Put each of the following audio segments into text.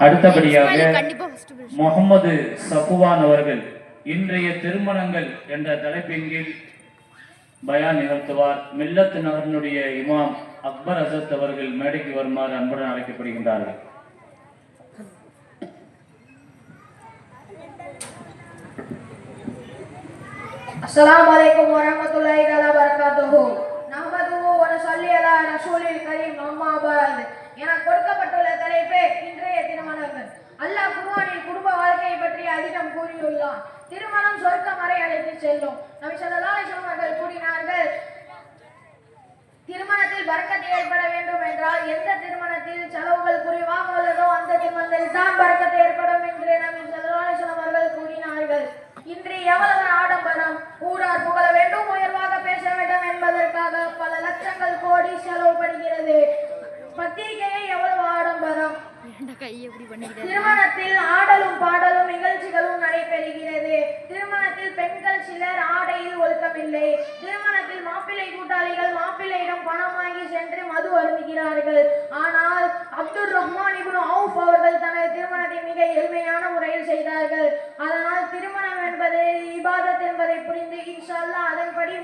அடுத்தபடியாக முகமது சஃபுவான் அவர்கள் இன்றைய திருமணங்கள் என்ற தலைப்பின் கீழ் பயா நிகழ்த்துவார். மில்லத் நகரனுடைய இமாம் அக்பர் அசத் அவர்கள் மேடைக்கு வருமாறு அன்புடன் அழைக்கப்படுகின்றார்கள். அஸ்லாம் வலைக்கம் வரமத்துல்லாஹி வரகாத்துஹு கூறியுள்ளான் திருமணம் சொர்க்கம் வரை அழைத்து செல்லும். நபி வஸல்லம் அவர்கள் கூறினார்கள் திருமணத்தில் பறக்கத்து ஏற்பட வேண்டும் என்றால் எந்த திருமணத்தில் செலவுகள் குறைவாக உள்ளதோ அந்த திருமணத்தில் தான் பறக்கத்து ஏற்படும் என்று நபி அவர்கள் கூறினார்கள். இன்று எவ்வளவு ஆடம்பரம் ஊரார் புகழ வேண்டும் உயர்வாக பேச வேண்டும் என்பதற்காக பல லட்சங்கள் கோடி செலவுபடுகிறது பத்திரிகையை எவ்வளவு ஆடம்பரம். திருமணத்தில் ஆடலும் பாடலும் நிகழ்ச்சிகளும் சிலர் ஆடையில் ஒழுக்கமில்லை. திருமணத்தில் மாப்பிள்ளை கூட்டாளிகள் மாப்பிள்ளையிடம் பணம் வாங்கி சென்று மது அருந்துகிறார்கள். ஆனால் அப்துல் ரஹ்மான் இப்னு அவுஃப் அவர்கள் தனது திருமணத்தை மிக எளிமையான முறையில் செய்தார்கள். அதனால் திருமணம் என்பது இபாதத் என்பதை புரிந்து இன்ஷால்லா அதன்படி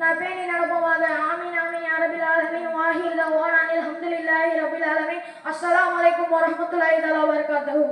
நான் பேணி நடப்போமாக ஆமீன் ஆமீன் அரபில் ஆலமீன். வாஹிர் தவானானில் அல்ஹம்துலில்லாஹி ரபில் ஆலமின். அஸ்லாம் வலைக்கும் வரமத்துல்லாஹி தலா வபரகாத்துஹு.